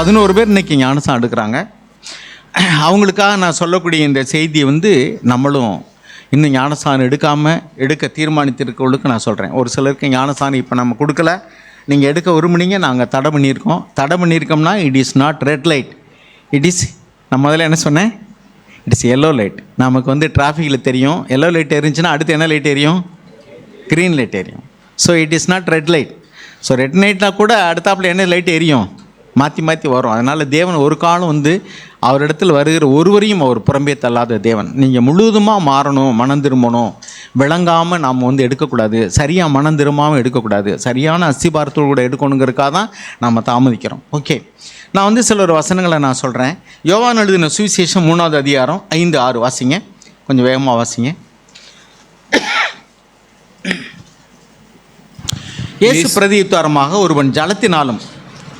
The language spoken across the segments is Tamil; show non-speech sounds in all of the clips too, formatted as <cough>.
பதினோரு பேர் இன்னைக்கு ஞானசம் எடுக்கிறாங்க. அவங்களுக்காக நான் சொல்லக்கூடிய இந்த செய்தியை வந்து நம்மளும் இன்னும் ஞானசானம் எடுக்காமல் எடுக்க தீர்மானித்திருக்கவங்களுக்கு நான் சொல்கிறேன் ஒரு சிலருக்கு ஞானசானம் இப்போ நம்ம கொடுக்கல. நீங்கள் எடுக்க விரும்புனீங்க நாங்கள் தடை பண்ணியிருக்கோம். தடை பண்ணியிருக்கோம்னா it is not red light it is நான் முதல்ல என்ன சொன்னேன்? இட்ஸ் எல்லோ லைட் நமக்கு வந்து டிராஃபிக்கில் தெரியும். எல்லோ லைட் எரிஞ்சுன்னா அடுத்து என்ன லைட் எரியும்? க்ரீன் லைட் எரியும். So it is not red light so red லைட்னா கூட அடுத்தாப்பில் என்ன லைட் எரியும்? மாற்றி மாற்றி வரும். அதனால் தேவன் ஒரு காலம் வந்து அவரிடத்தில் வருகிற ஒருவரையும் அவர் புறம்பே தள்ளாத தேவன். நீங்கள் முழுவதுமாக மாறணும் மனம் திரும்பணும். விளங்காமல் நாம் வந்து எடுக்கக்கூடாது. சரியாக மனம் திரும்பாமல் எடுக்கக்கூடாது. சரியான அஸ்திபாரத்தோடு கூட எடுக்கணுங்கிறதுக்காக தான் நாம் தாமதிக்கிறோம். ஓகே நான் வந்து சில ஒரு வசனங்களை நான் சொல்கிறேன் யோவான் எழுதின சுவிசேஷம் மூணாவது அதிகாரம் ஐந்து ஆறு வாசிங்க. கொஞ்சம் வேகமாக வாசிங்க. <coughs> இயேசு பிரதியுத்தாரமாக ஒருவன் ஜலத்தினாலும்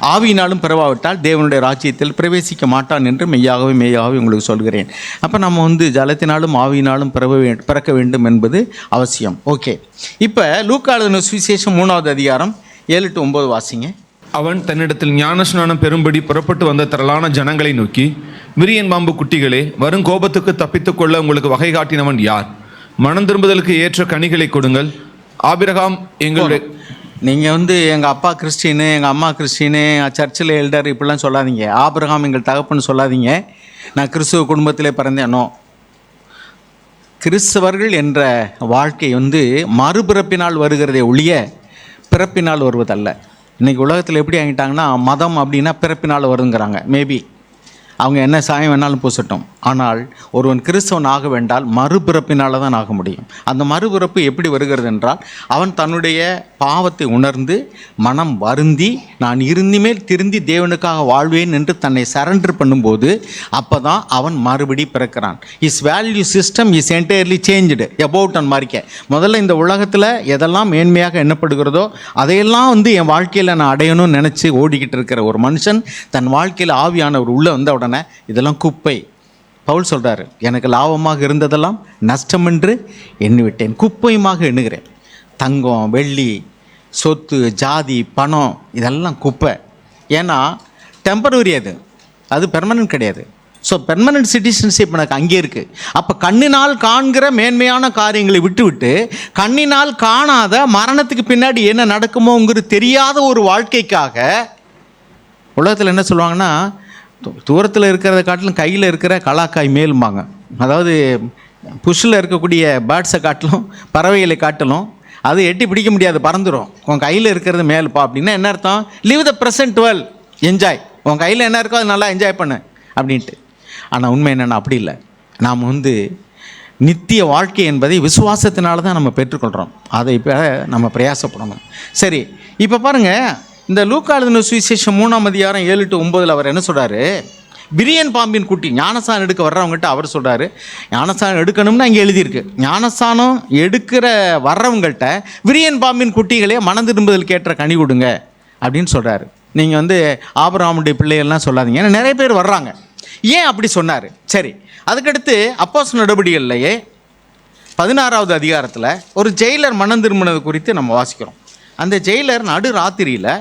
ஆவியினாலும் பிறவாவிட்டால் தேவனுடைய ராஜ்யத்தில் பிரவேசிக்க மாட்டான் என்று மெய்யாகவே மெய்யாகவே உங்களுக்கு சொல்கிறேன். அப்போ நம்ம வந்து ஜலத்தினாலும் ஆவியினாலும் பிறவ பிறக்க வேண்டும் என்பது அவசியம். ஓகே. இப்போ லூக்காளுதின சுவிசேஷம் மூணாவது அதிகாரம் ஏழு டு ஒம்பது வாசிங்க. அவன் தன்னிடத்தில் ஞானஸ்நானம் பெறும்படி புறப்பட்டு வந்த திரளான ஜனங்களை நோக்கி விரியன் பாம்பு குட்டிகளே வரும் கோபத்துக்கு தப்பித்துக் கொள்ள உங்களுக்கு வகை காட்டினவன் யார்? மனம் திரும்புதலுக்கு ஏற்ற கனிகளை கொடுங்கள். ஆபிரகாம் எங்களுடைய நீங்கள் வந்து எங்கள் அப்பா கிறிஸ்டினு எங்கள் அம்மா கிறிஸ்டினு சர்ச்சில் எல்டர் இப்படிலாம் சொல்லாதீங்க. ஆபிரகாம் எங்கள் தகப்புன்னு சொல்லாதீங்க. நான் கிறிஸ்துவ குடும்பத்திலே பிறந்தேனோ. கிறிஸ்தவர்கள் என்ற வாழ்க்கை வந்து மறுபிறப்பினால் வருகிறதே ஒழிய பிறப்பினால் வருவதல்ல. இன்றைக்கி உலகத்தில் எப்படி ஆகிட்டாங்கன்னா மதம் அப்படின்னா பிறப்பினால் வருங்கிறாங்க. மேபி அவங்க என்ன சாயம் வேணாலும் பூசட்டும். ஆனால் ஒருவன் கிறிஸ்தவன் ஆக வேண்டால் மறுபிறப்பினால் தான் ஆக முடியும். அந்த மறுபிறப்பு எப்படி வருகிறது என்றால் அவன் தன்னுடைய பாவத்தை உணர்ந்து மனம் வருந்தி நான் இருந்துமேல் திருந்தி தேவனுக்காக வாழ்வேன் என்று தன்னை சரண்டர் பண்ணும்போது அப்போ தான் அவன் மறுபடி பிறக்கிறான். Is value system is entirely changed about an மார்க்க முதல்ல இந்த உலகத்தில் எதெல்லாம் மேன்மையாக எண்ணப்படுகிறதோ அதையெல்லாம் வந்து என் வாழ்க்கையில் நான் அடையணும்னு நினச்சி ஓடிக்கிட்டு இருக்கிற ஒரு மனுஷன் தன் வாழ்க்கையில் ஆவியானவர் உள்ளே வந்த உடனே இதெல்லாம் குப்பை. பவுல் சொல்கிறாரு எனக்கு லாபமாக இருந்ததெல்லாம் நஷ்டம் என்று எண்ணிவிட்டேன். குப்பையுமாக எண்ணுகிறேன். தங்கம் வெள்ளி சொத்து ஜாதி பணம் இதெல்லாம் குப்பை. ஏன்னா டெம்பரவரி அது. அது பெர்மனன்ட் கிடையாது. ஸோ பெர்மனன்ட் சிட்டிசன்ஷிப் எனக்கு அங்கே இருக்குது அப்போ கண்ணினால் காண்கிற மேன்மையான காரியங்களை விட்டுவிட்டு கண்ணினால் காணாத மரணத்துக்கு பின்னாடி என்ன நடக்குமோங்கிறது தெரியாத ஒரு வாழ்க்கைக்காக உலகத்தில் என்ன சொல்லுவாங்கன்னா தூரத்தில் இருக்கிறத காட்டிலும் கையில் இருக்கிற கலாக்காய் மேலும்பாங்க. அதாவது புஷ்ஷில் இருக்கக்கூடிய பேர்ட்ஸை காட்டிலும் பறவைகளை காட்டிலும் அது எட்டி பிடிக்க முடியாது பறந்துடும் உன் கையில் இருக்கிறது மேலுப்பா அப்படின்னா என்ன அர்த்தம்? Leave the present dwell enjoy உன் கையில் என்ன இருக்கோ அது நல்லா என்ஜாய் பண்ணு அப்படின்ட்டு. ஆனால் உண்மை என்னென்னா அப்படி இல்லை. நாம் வந்து நித்திய வாழ்க்கை என்பதை விசுவாசத்தினால தான் நம்ம பெற்றுக்கொள்கிறோம் அதை இப்போ நம்ம பிரயாசப்படணும். சரி இப்போ பாருங்கள் இந்த லூக்காளுதின சுவிசேஷம் மூணாம் அதிகாரம் ஏழு டு ஒம்பதில் அவர் என்ன சொல்கிறாரு பிரியன் பாம்பின் குட்டி ஞானசானம் எடுக்க வர்றவங்ககிட்ட அவர் சொல்கிறாரு ஞானசானம் எடுக்கணும்னு அங்கே எழுதியிருக்கு. ஞானசானம் எடுக்கிற வர்றவங்கள்ட்ட விரியன் பாம்பின் குட்டிகளே மனம் திரும்புதல் கேட்ட கனி கொடுங்க அப்படின்னு சொல்கிறாரு நீங்கள் வந்து ஆபராமுடைய பிள்ளைகள்லாம் சொல்லாதீங்க. ஏன்னா நிறைய பேர் வர்றாங்க. ஏன் அப்படி சொன்னார்? சரி அதுக்கடுத்து அப்போஸ் நடவடிக்கைகள்லையே பதினாறாவது அதிகாரத்தில் ஒரு ஜெயிலர் மனம் திரும்பினது குறித்து நம்ம வாசிக்கிறோம். அந்த ஜெயிலர் நடு ராத்திரியில்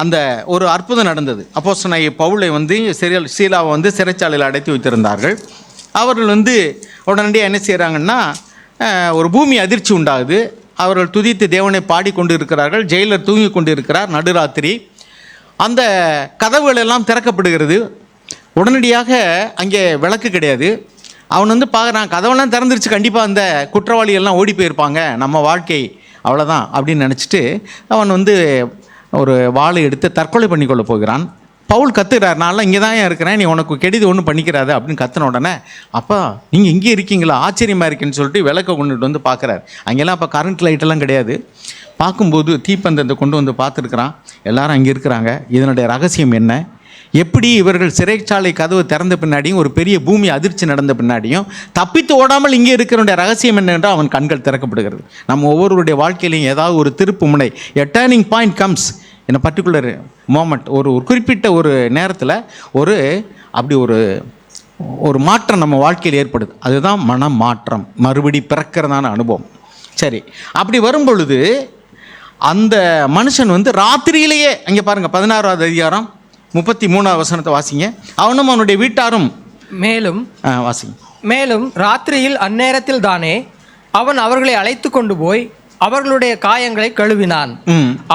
அந்த ஒரு அற்புதம் நடந்தது. அப்போ சொன்ன பவுலை வந்து சிறையில் சீலாவை வந்து சிறைச்சாலையில் அடைத்து வைத்திருந்தார்கள். அவர்கள் வந்து உடனடியாக என்ன செய்கிறாங்கன்னா ஒரு பூமி அதிர்ச்சி உண்டாகுது. அவர்கள் துதித்து தேவனை பாடிக்கொண்டு இருக்கிறார்கள் ஜெயிலர் தூங்கி கொண்டு இருக்கிறார் நடுராத்திரி. அந்த கதவுகள் எல்லாம் திறக்கப்படுகிறது. உடனடியாக அங்கே விளக்கு கிடையாது. அவன் வந்து பார்க்குறான் கதவெல்லாம் திறந்துருச்சு. கண்டிப்பாக அந்த குற்றவாளியெல்லாம் ஓடி போயிருப்பாங்க. நம்ம வாழ்க்கை அவ்வளோதான் அப்படின்னு நினச்சிட்டு அவன் வந்து ஒரு வாளை எடுத்து தற்கொலை பண்ணிக்கொள்ள போகிறான். பவுல் கத்துக்கிறார் நான்லாம் இங்கே தான் இருக்கிறேன்? நீ உனக்கு கெடுதி ஒன்றும் பண்ணிக்கிறாத? அப்படின்னு கத்தின உடனே அப்பா நீங்கள் இங்கே இருக்கீங்களா? ஆச்சரியமாக இருக்குன்னு சொல்லிட்டு விளக்கை கொண்டுட்டு வந்து பார்க்குறாரு. அங்கெல்லாம் அப்போ கரண்ட் லைட்டெல்லாம் கிடையாது. பார்க்கும்போது தீப்பந்தத்தை கொண்டு வந்து பார்த்துருக்குறான். எல்லாரும் அங்கே இருக்கிறாங்க. இதனுடைய ரகசியம் என்ன? எப்படி இவர்கள் சிறைச்சாலை கதவு திறந்த பின்னாடியும் ஒரு பெரிய பூமி அதிர்ச்சி நடந்த பின்னாடியும் தப்பித்து ஓடாமல் இங்கே இருக்கிறனுடைய ரகசியம் என்னென்றால் அவன் கண்கள் திறக்கப்படுகிறது. நம்ம ஒவ்வொருவருடைய வாழ்க்கையிலையும் ஏதாவது ஒரு திருப்பு முனை எ டேர்னிங் பாயிண்ட் கம்ஸ் இந்த பர்டிகுலர் மோமெண்ட் ஒரு ஒரு குறிப்பிட்ட ஒரு நேரத்தில் ஒரு அப்படி ஒரு ஒரு மாற்றம் நம்ம வாழ்க்கையில் ஏற்படுது. அதுதான் மன மாற்றம் மறுபடி பிறக்கிறதான அனுபவம். சரி அப்படி வரும் பொழுது அந்த மனுஷன் வந்து ராத்திரியிலேயே அங்கே பாருங்கள் பதினாறாவது அதிகாரம் முப்பத்தி மூணாவது வசனத்தை வாசிங்க. அவனும் அவனுடைய வீட்டாரும். மேலும் வாசிங்க. மேலும் ராத்திரியில் அந்நேரத்தில் தானே அவன் அவர்களை அழைத்து கொண்டு போய் அவர்களுடைய காயங்களை கழுவினான்.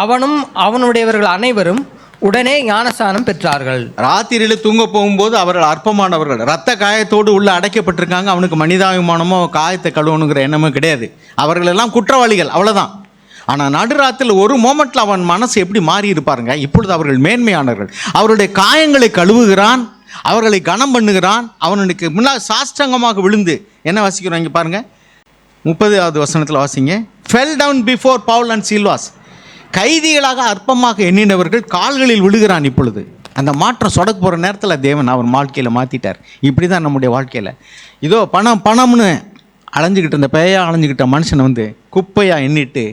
அவனும் அவனுடையவர்கள் அனைவரும் உடனே ஞானஸ்நானம் பெற்றார்கள். ராத்திரியில் தூங்க போகும்போது அவர்கள் அற்பமானவர்கள். ரத்த காயத்தோடு உள்ள அடைக்கப்பட்டிருக்காங்க. அவனுக்கு மனிதாபிமானமோ காயத்தை கழுவணுங்கிற எண்ணமோ கிடையாது. அவர்கள் எல்லாம் குற்றவாளிகள். அவ்வளவுதான். ஆனால் நடுராத்தில் ஒரு மோமெண்ட்ல அவன் மனசு எப்படி மாறி இருப்பாருங்க இப்பொழுது அவர்கள் மேன்மையானவர்கள். அவருடைய காயங்களை கழுவுகிறான். அவர்களை கனம் பண்ணுகிறான். அவனுக்கு முன்னால் சாஷ்டங்கமாக விழுந்து என்ன வாசிக்கிறோம் இங்கே பாருங்கள் முப்பதாவது வசனத்தில் வாசிங்க. Fell down before Paul and Silas கைதிகளாக அற்பமாக எண்ணினவர்கள் கால்களில் விழுகிறான் இப்பொழுது. அந்த மாற்றம் சொடக்கு போகிற நேரத்தில் தேவன் அவர் வாழ்க்கையில் மாற்றிட்டார் இப்படி தான் நம்முடைய வாழ்க்கையில். இதோ பணம் பணம்னு அலைஞ்சிக்கிட்டு இந்த பேயாக அலைஞ்சிக்கிட்ட மனுஷனை வந்து குப்பையாக எண்ணிட்டு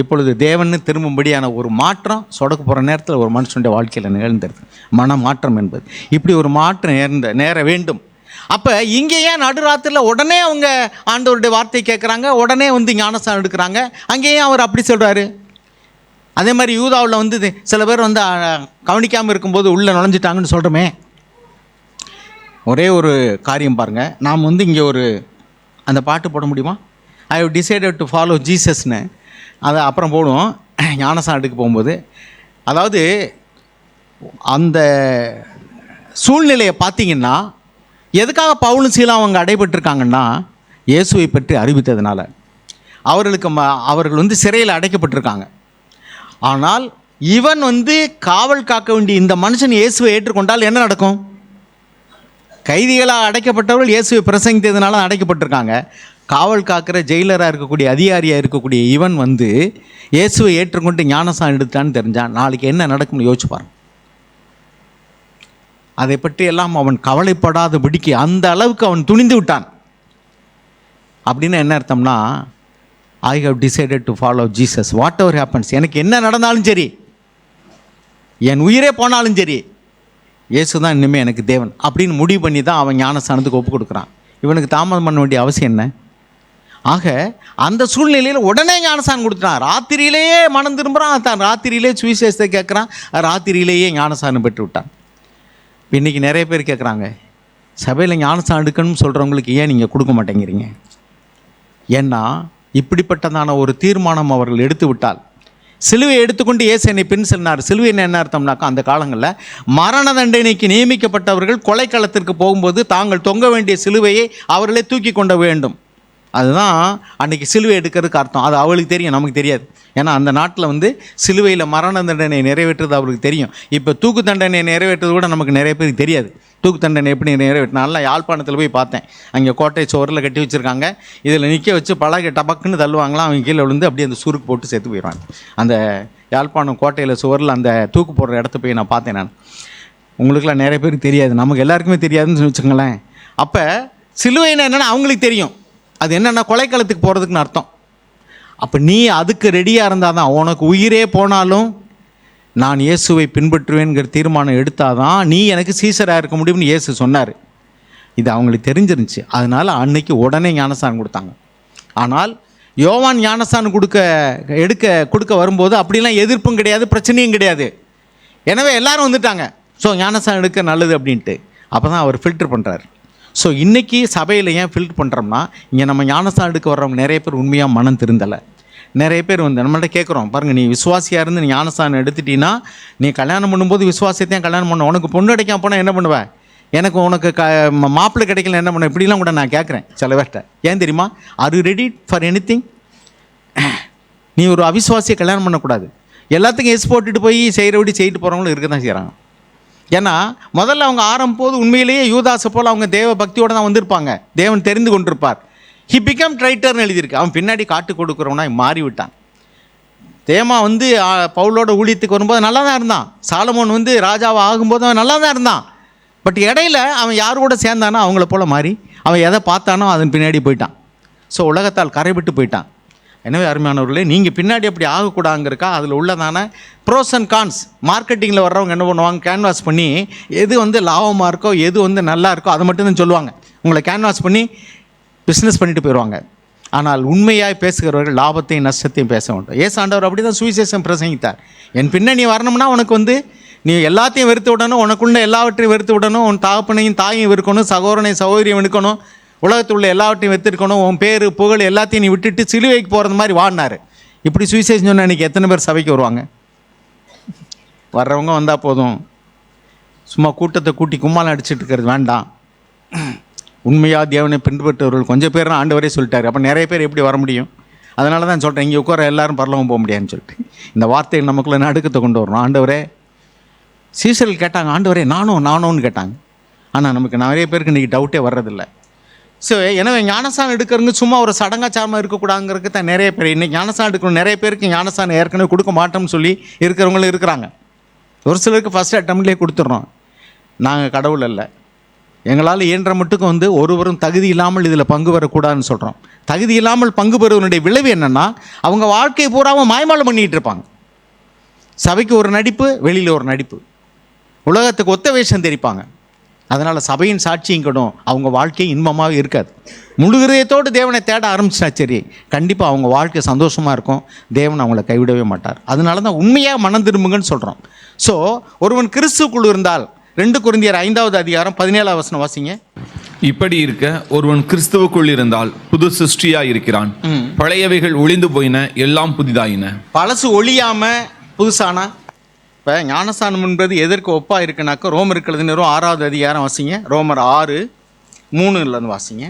இப்பொழுது தேவன்னு திரும்பும்படியான ஒரு மாற்றம் சொடக்க போகிற நேரத்தில் ஒரு மனுஷனுடைய வாழ்க்கையில் நிகழ்ந்துருது. மன மாற்றம் என்பது. இப்படி ஒரு மாற்றம் நேர்ந்த நேர வேண்டும். அப்போ இங்கே ஏன் நடுராத்திரில் உடனே அவங்க ஆண்டவருடைய வார்த்தை கேட்குறாங்க உடனே வந்து ஞானஸ்தானம் எடுக்கிறாங்க அங்கேயும் அவர் அப்படி சொல்கிறாரு அதே மாதிரி யூதாவில் வந்து சில பேர் வந்து கவனிக்காமல் இருக்கும்போது உள்ளே நுழைஞ்சிட்டாங்கன்னு சொல்கிறோமே ஒரே ஒரு காரியம் பாருங்கள் நாம் வந்து இங்கே ஒரு அந்த பாட்டு போட முடியுமா? I have decided to follow ஜீசஸ்னு அதை அப்புறம் போடுவோம். ஞானசாட்டுக்கு போகும்போது. அதாவது அந்த சூழ்நிலையை பார்த்தீங்கன்னா எதுக்காக பவுலும் சீலா அவங்க அடைபட்டிருக்காங்கன்னா இயேசுவை பற்றி அறிவித்ததுனால. அவர்களுக்கு ம அவர்கள் வந்து சிறையில் அடைக்கப்பட்டிருக்காங்க. ஆனால் இவன் வந்து காவல் காக்க வேண்டிய இந்த மனுஷன் இயேசுவை ஏற்றுக்கொண்டால் என்ன நடக்கும்? கைதிகளாக அடைக்கப்பட்டவர்கள் இயேசுவை பிரசங்கித்ததுனால அடைக்கப்பட்டிருக்காங்க. காவல் காக்கிற ஜெயிலராக இருக்கக்கூடிய அதிகாரியாக இருக்கக்கூடிய இவன் வந்து இயேசுவை ஏற்றுக்கொண்டு ஞானசான் எடுத்தான்னு தெரிஞ்சான் நாளைக்கு என்ன நடக்கும்னு யோசிச்சு பாருங்க. அதை பற்றி எல்லாம் அவன் கவலைப்படாதபடிக்கு அந்த அளவுக்கு அவன் துணிந்து விட்டான். அப்படின்னு என்ன அர்த்தம்னா I have decided to follow Jesus whatever happens எனக்கு என்ன நடந்தாலும் சரி என் உயிரே போனாலும் சரி இயேசு தான் இனிமேல் எனக்கு தேவன். அப்படின்னு முடிவு பண்ணி தான் அவன் ஞானஸ்தானத்துக்கு ஒப்பு கொடுக்குறான். இவனுக்கு தாமதம் பண்ண வேண்டிய அவசியம் என்ன? ஆக அந்த சூழ்நிலையில் உடனே ஞானசான் கொடுத்துட்டான். ராத்திரியிலேயே மனம் திரும்புகிறான் தான் ராத்திரியிலே சுவிசேஷத்தை கேட்குறான். ராத்திரியிலேயே ஞானஸ்தானம் பெற்று விட்டான் இப்போ இன்றைக்கி நிறைய பேர் கேட்குறாங்க சபையில் ஞானசான் எடுக்கணும்னு சொல்கிறவங்களுக்கு ஏன் நீங்கள் கொடுக்க மாட்டேங்கிறீங்க? ஏன்னா இப்படிப்பட்டதான ஒரு தீர்மானம் அவர்கள் எடுத்து விட்டால் சிலுவை எடுத்துக்கொண்டு இயேசு என்னை பின் சொன்னார் சிலுவை என்ன அர்த்தம்னாக்கா அந்த காலங்களில் மரண தண்டனைக்கு நியமிக்கப்பட்டவர்கள் கொலைக்களத்திற்கு போகும்போது தாங்கள் தொங்க வேண்டிய சிலுவையை அவர்களே தூக்கி கொண்ட வேண்டும். அதுதான் அன்றைக்கி சிலுவை எடுக்கிறதுக்கு அர்த்தம். அது அவளுக்கு தெரியும் நமக்கு தெரியாது. ஏன்னா அந்த நாட்டில் வந்து சிலுவையில் மரண தண்டனை நிறைவேற்றுறது அவளுக்கு தெரியும். இப்போ தூக்கு தண்டனை நிறைவேற்றுறது கூட நமக்கு நிறைய பேருக்கு தெரியாது. தூக்கு தண்டனை எப்படி நிறைவேற்றினாலும் யாழ்ப்பாணத்தில் போய் பார்த்தேன். அங்கே கோட்டை சுவரில் கட்டி வச்சுருக்காங்க. இதில் நிற்க வச்சு பழக டபக்குன்னு தள்ளுவாங்களாம். அவங்க கீழே விழுந்து அப்படியே அந்த சுருக்கு போட்டு சேர்த்து போயிடுவாங்க. அந்த யாழ்ப்பாணம் கோட்டையில் சுவரில் அந்த தூக்கு போடுற இடத்த போய் நான் பார்த்தேன் நான். உங்களுக்குலாம் நிறைய பேருக்கு தெரியாது. நமக்கு எல்லாருக்குமே தெரியாதுன்னு வச்சுக்கோங்களேன். அப்போ சிலுவைன்னா என்னென்னா அவங்களுக்கு தெரியும். அது என்னென்னா கொலைக்களத்துக்கு போகிறதுக்குன்னு அர்த்தம். அப்போ நீ அதுக்கு ரெடியாக இருந்தால் தான் உனக்கு உயிரே போனாலும் நான் இயேசுவை பின்பற்றுவேங்கிற தீர்மானம் எடுத்தால் தான் நீ எனக்கு சீசராக இருக்க முடியும்னு இயேசு சொன்னார். இது அவங்களுக்கு தெரிஞ்சிருந்துச்சு. அதனால் அன்னைக்கு உடனே ஞானஸ்தானம் கொடுத்தாங்க. ஆனால் யோவான் ஞானஸ்தானம் கொடுக்க எடுக்க கொடுக்க வரும்போது அப்படிலாம் எதிர்ப்பும் கிடையாது பிரச்சனையும் கிடையாது. எனவே எல்லாரும் வந்துட்டாங்க. ஸோ ஞானஸ்தானம் எடுக்க நல்லது அப்படின்ட்டு. அப்போ தான் அவர் ஃபில்டர் பண்ணுறாரு ஸோ இன்றைக்கி சபையில் ஏன் ஃபில்ட் பண்ணுறோம்னா இங்கே நம்ம ஞானஸ்தானம் வர்றவங்க நிறைய பேர் உண்மையாக மனம் திருந்தலை. நிறைய பேர் வந்து நம்மள்ட்ட கேட்குறோம் பாருங்கள் நீ விசுவாசியாக இருந்து நீ ஞானஸ்தானம் எடுத்துட்டீங்கன்னா நீ கல்யாணம் பண்ணும்போது விசுவாசத்தையும் கல்யாணம் பண்ண? உனக்கு பொண்ணு கிடைக்காம போனால் என்ன பண்ணுவ? எனக்கு உனக்கு க ம- மாப்பிள்ளை கிடைக்கல என்ன பண்ண இப்படிலாம் கூட நான் கேட்குறேன் சில பேர்கிட்ட ஏன் தெரியுமா? Are you ready for any நீ ஒரு அவிசுவாசியை கல்யாணம் பண்ணக்கூடாது. எல்லாத்துக்கும் எஸ் போட்டுட்டு போய் செய்கிறபடி செய்துட்டு போகிறவங்களும் இருக்க தான் செய்கிறாங்க ஏன்னா முதல்ல அவங்க ஆரம்போது உண்மையிலேயே யூதாசை போல் அவங்க தேவ பக்தியோடு தான் வந்திருப்பாங்க. தேவன் தெரிந்து கொண்டிருப்பார். ஹி பிகம் ட்ரைட்டர்னு எழுதியிருக்கு. அவன் பின்னாடி காட்டு கொடுக்குறவனா மாறிவிட்டான். தேமா வந்து பவுலோட ஊழியத்துக்கு வரும்போது நல்லா தான் இருந்தான். சாலமோன் வந்து ராஜாவை ஆகும்போது அவன் நல்லா தான் இருந்தான். பட் இடையில அவன் யார் கூட சேர்ந்தானோ அவங்கள போல் மாறி அவன் எதை பார்த்தானோ அதன் பின்னாடி போயிட்டான். ஸோ உலகத்தால் கரைவிட்டு போயிட்டான். எனவே அருமையானவர்களே நீங்கள் பின்னாடி அப்படி ஆகக்கூடாங்கிறக்கா அதில் உள்ளதான ப்ரோஸ் அண்ட் கான்ஸ் மார்க்கெட்டிங்கில் வர்றவங்க என்ன பண்ணுவாங்க? கேன்வாஸ் பண்ணி எது வந்து லாபமாக இருக்கோ எது வந்து நல்லா இருக்கோ அதை மட்டும்தான் சொல்லுவாங்க. உங்களை கேன்வாஸ் பண்ணி பிஸ்னஸ் பண்ணிட்டு போயிடுவாங்க ஆனால் உண்மையாக பேசுகிறவர்கள் லாபத்தையும் நஷ்டத்தையும் பேச வேண்டும். ஏசு ஆண்டவர் அப்படி தான் சுவிசேஷம் பிரசங்கித்தார். என் பின்னணி வரணும்னா உனக்கு வந்து நீ எல்லாத்தையும் வெறுத்து விடணும் உனக்குள்ள எல்லாவற்றையும் வெறுத்து விடணும் உன் தகப்பனையும் தாயும் வெறுக்கணும் சகோதரனையும் சகோதரியும் வெறுக்கணும். உலகத்தில் உள்ள எல்லாவற்றையும் வெறுத்திருக்கணும் உன் பேர் புகழ் எல்லாத்தையும் நீ விட்டுட்டு சிலுவைக்கு போகிறது மாதிரி வாடினார் இப்படி சுவிசேஷம் சொன்ன இன்றைக்கி எத்தனை பேர் சபைக்கு வருவாங்க? வர்றவங்க வந்தால் போதும். சும்மா கூட்டத்தை கூட்டி கும்மாலம் அடிச்சிட்டு இருக்கிறது வேண்டாம். உண்மையாக தேவனை பின்பற்றவர்கள் கொஞ்சம் பேர் ஆண்டவரே சொல்லிட்டார். அப்போ நிறைய பேர் எப்படி வர முடியும்? அதனால தான் சொல்கிறேன் இங்கே உட்கார எல்லாரும் பரலவும் போக முடியாதுன்னு சொல்லிட்டு. இந்த வார்த்தைகள் நமக்குள்ள நடுக்கத்தை கொண்டு வரணும். ஆண்டவரே சீசர்கள் கேட்டாங்க ஆண்டவரே நானும் நானும்னு கேட்டாங்க. ஆனால் நமக்கு நிறைய பேருக்கு இன்றைக்கி டவுட்டே வர்றதில்லை. ஸோ எனவே ஞானசானம் எடுக்கிறவங்க சும்மா ஒரு சடங்காச்சாரமாக இருக்கக்கூடாங்கிறதுக்கு தான் நிறைய பேர் இன்னைக்கு ஞானசானம் எடுக்கணும். நிறைய பேருக்கு ஞானசானம் ஏற்கனவே கொடுக்க மாட்டோம்னு சொல்லி இருக்கிறவங்களும் இருக்கிறாங்க. ஒரு சிலருக்கு ஃபஸ்ட் அட்டம்ப்ட்லேயே கொடுத்துட்றோம். நாங்கள் கடவுள் அல்ல. எங்களால் இயன்ற மட்டுக்கும் வந்து ஒருவரும் தகுதி இல்லாமல் இதில் பங்கு பெறக்கூடாதுன்னு சொல்கிறோம் தகுதி இல்லாமல் பங்கு பெறுவனுடைய விளைவு என்னென்னா அவங்க வாழ்க்கை பூராவும் மாய்மாலம் பண்ணிகிட்டு இருப்பாங்க. சபைக்கு ஒரு நடிப்பு வெளியில் ஒரு நடிப்பு. உலகத்துக்கு ஒத்த வேஷம் தெரிப்பாங்க. அதனால் சபையின் சாட்சியும் கடும். அவங்க வாழ்க்கை இன்பமாக இருக்காது. முழு இதயத்தோடு தேவனை தேட ஆரம்பிச்சா சரி. கண்டிப்பாக அவங்க வாழ்க்கை சந்தோஷமாக இருக்கும். தேவன் அவங்கள கைவிடவே மாட்டார். அதனால தான் உண்மையாக மனம் திரும்புங்கன்னு சொல்கிறோம் ஸோ ஒருவன் கிறிஸ்துக்குள் இருந்தால் ரெண்டு குருந்தியர் ஐந்தாவது அதிகாரம் பதினேழாவது வசனம் வாசிங்க. இப்படி இருக்க ஒருவன் கிறிஸ்துவுக்குள் இருந்தால் புது சிருஷ்டியா இருக்கிறான். பழையவைகள் ஒளிந்து போயின எல்லாம் புதிதாயின. பழசு ஒழியாமல் புதுசானா? இப்போ ஞானஸ்தானம் என்பது எதற்கு ஒப்பாக இருக்குனாக்கா ரோமர் இருக்கிறது நேரம் ஆறாவது அதிகாரம் வாசிங்க. ரோமர் ஆறு மூணுலேருந்து வாசிங்க.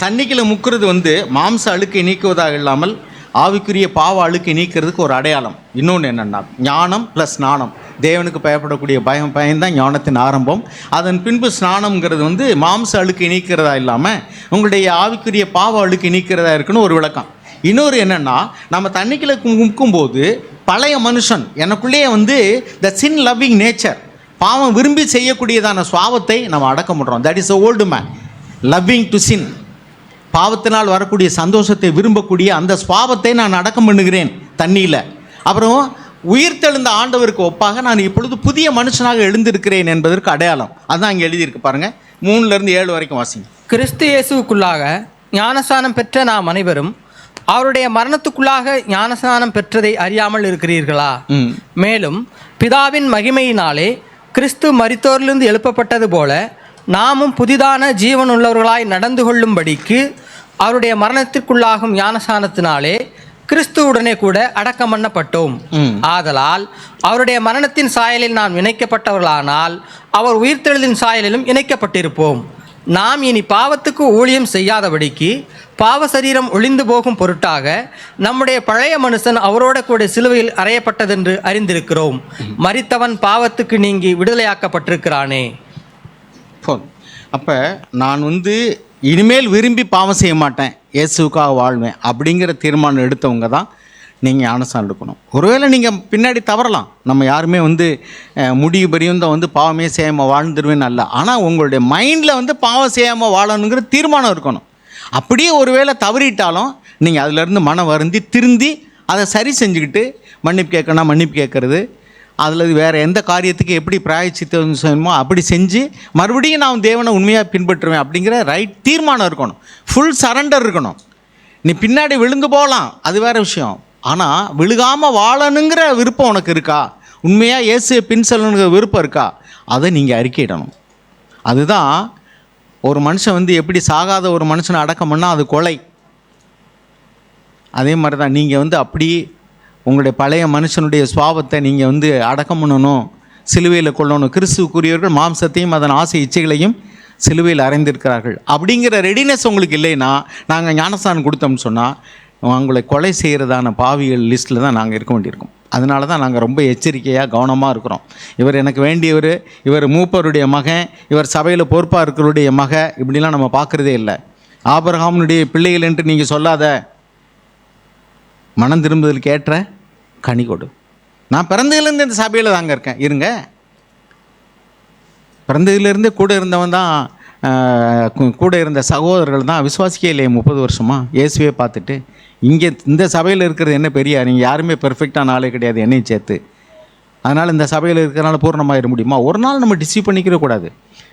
தண்ணிக்குள்ள முக்கிறது வந்து மாம்ச அழுக்கை நீக்குவதாக இல்லாமல் ஆவிக்குரிய பாவ அழுக்கை நீக்கிறதுக்கு ஒரு அடையாளம். இன்னொன்று என்னென்னா ஞானம் ப்ளஸ் ஸ்நானம். தேவனுக்கு பயப்படக்கூடிய பயம் பயம்தான் ஞானத்தின் ஆரம்பம். அதன் பின்பு ஸ்நானம்ங்கிறது வந்து மாம்ச அழுக்கை நீக்கிறதா இல்லாமல் உங்களுடைய ஆவிக்குரிய பாவ அழுக்கை நீக்கிறதா இருக்குன்னு ஒரு விளக்கம். இன்னொரு என்னென்னா நம்ம தண்ணிக்கில் முக்கும்போது பழைய மனுஷன். எனக்குள்ளேயே வந்து த சின் லவ்விங் நேச்சர் பாவம் விரும்பி செய்யக்கூடியதான சுவாபத்தை நம்ம அடக்க முடிறோம். That is old man loving to sin பாவத்தினால் வரக்கூடிய சந்தோஷத்தை விரும்பக்கூடிய அந்த சுவாபத்தை நான் அடக்கம் பண்ணுகிறேன் தண்ணியில். அப்புறம் உயிர்த்தெழுந்த ஆண்டவருக்கு ஒப்பாக நான் இப்பொழுது புதிய மனுஷனாக எழுந்திருக்கிறேன் என்பதற்கு அடையாளம். அதுதான் இங்கே எழுதியிருக்கு பாருங்கள் மூணுலேருந்து ஏழு வரைக்கும் வாசிங்க. கிறிஸ்து இயேசுவுக்குள்ளாக ஞானஸ்தானம் பெற்ற நாம் அனைவரும் அவருடைய மரணத்துக்குள்ளாக ஞானஸ்நானம் பெற்றதை அறியாமல் இருக்கிறீர்களா? மேலும் பிதாவின் மகிமையினாலே கிறிஸ்து மரித்தோரிலிருந்து எழுப்பப்பட்டது போல நாமும் புதிதான ஜீவன் உள்ளவர்களாய் நடந்து கொள்ளும்படிக்கு அவருடைய மரணத்திற்குள்ளாகும் ஞானஸ்நானத்தினாலே கிறிஸ்துவுடனே கூட அடக்கம் பண்ணப்பட்டோம். ஆதலால் அவருடைய மரணத்தின் சாயலில் நாம் இணைக்கப்பட்டவர்களானால் அவர் உயிர்த்தெழுதின் சாயலிலும் இணைக்கப்பட்டிருப்போம். நாம் இனி பாவத்துக்கு ஊழியம் செய்யாதபடிக்கு பாவ சரீரம் ஒளிந்து போகும் பொருட்டாக நம்முடைய பழைய மனுஷன் அவரோட கூட சிலுவையில் அறையப்பட்டதென்று அறிந்திருக்கிறோம். மறித்தவன் பாவத்துக்கு நீங்கி விடுதலையாக்கப்பட்டிருக்கிறானே. அப்போ நான் வந்து இனிமேல் விரும்பி பாவம் செய்ய மாட்டேன். இயேசுக்காக வாழ்வேன் அப்படிங்கிற தீர்மானம் எடுத்தவங்க தான் நீங்கள் ஞானஸ்தானம் எடுக்கணும். ஒருவேளை நீங்கள் பின்னாடி தவறலாம். நம்ம யாருமே வந்து அஹ், முடிவு தான் வந்து பாவமே செய்யாமல் வாழ்ந்துருவேன்னு அல்ல. ஆனால் உங்களுடைய மைண்டில் வந்து பாவம் செய்யாமல் வாழணுங்கிற தீர்மானம் இருக்கணும். அப்படியே ஒருவேளை தவறிட்டாலும் நீங்கள் அதிலேருந்து மனம் வருந்தி திருந்தி அதை சரி செஞ்சுக்கிட்டு மன்னிப்பு கேட்கணும் மன்னிப்பு கேட்குறது அதில் வேறு எந்த காரியத்துக்கு எப்படி பிராயச்சித்தம் செய்யணுமோ அப்படி செஞ்சு மறுபடியும் நான் தேவனை உண்மையாக பின்பற்றுவேன் அப்படிங்கிற ரைட் தீர்மானம் இருக்கணும். ஃபுல் சரண்டர் இருக்கணும். நீ பின்னாடி விழுந்து போகலாம். அது வேறு விஷயம். ஆனால் விழுகாமல் வாழணுங்கிற விருப்பம் உனக்கு இருக்கா? உண்மையாக இயேசுவை பின் செல்லணுங்கிற விருப்பம் இருக்கா? அதை நீங்கள் அறிக்கையிடணும். அதுதான் ஒரு மனுஷன் வந்து எப்படி சாகாத ஒரு மனுஷனை அடக்கம் பண்ணால் அது கொலை. அதே மாதிரி தான் நீங்கள் வந்து அப்படி உங்களுடைய பழைய மனுஷனுடைய சுவாபத்தை நீங்கள் வந்து அடக்கம் பண்ணணும் சிலுவையில் கொள்ளணும் கிறிஸ்துவுக்குரியவர்கள் மாம்சத்தையும் அதன் ஆசை இச்சைகளையும் சிலுவையில் அறைந்திருக்கிறார்கள். அப்படிங்கிற ரெடினஸ் உங்களுக்கு இல்லைன்னா நாங்கள் ஞானஸ்தானம் கொடுத்தோம்னு சொன்னால் அவங்களை கொலை செய்கிறதான பாவிகள் லிஸ்ட்டில் தான் நாங்கள் இருக்க வேண்டியிருக்கோம். அதனால தான் நாங்கள் ரொம்ப எச்சரிக்கையாக கவனமாக இருக்கிறோம். இவர் எனக்கு வேண்டியவர் இவர் மூப்பருடைய மகன் இவர் சபையில் பொறுப்பாக இருக்கிறவருடைய மக இப்படிலாம் நம்ம பார்க்குறதே இல்லை. ஆபரகாமனுடைய பிள்ளைகள் என்று நீங்கள் சொல்லாத மனம் திரும்புதலுக்கு ஏற்ற கனி கொடு. நான் பிறந்ததுலேருந்து இந்த சபையில் தாங்க இருக்கேன். இருங்க. பிறந்ததுலேருந்தே கூட இருந்தவன் தான் கூட இருந்த சகோதரர்கள் தான் விசுவாசிக்கே இல்லையே முப்பது வருஷமாக இயேசுவே பார்த்துட்டு இங்கே இந்த சபையில் இருக்கிறது என்ன பெரிய? நீங்கள் யாருமே பெர்ஃபெக்டான ஆளே கிடையாது என்னையும் சேர்த்து. அதனால் இந்த சபையில் இருக்கிறனால பூர்ணமாயிட முடியுமா? ஒரு நாள் நம்ம டிசீவ் பண்ணிக்கிற கூடாது.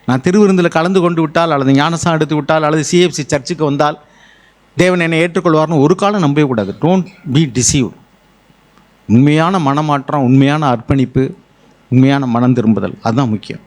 நான் திருவிருந்தில் கலந்து கொண்டு விட்டால் அல்லது ஞானசம் எடுத்து விட்டால் அல்லது சிஎஃப்சி சர்ச்சுக்கு வந்தால் தேவன் என்னை ஏற்றுக்கொள்வார்னு ஒரு காலம் நம்பவே கூடாது. டோன்ட் பி டிசீவ் உண்மையான மனமாற்றம் உண்மையான அர்ப்பணிப்பு உண்மையான மனம் திரும்புதல். அதுதான் முக்கியம்.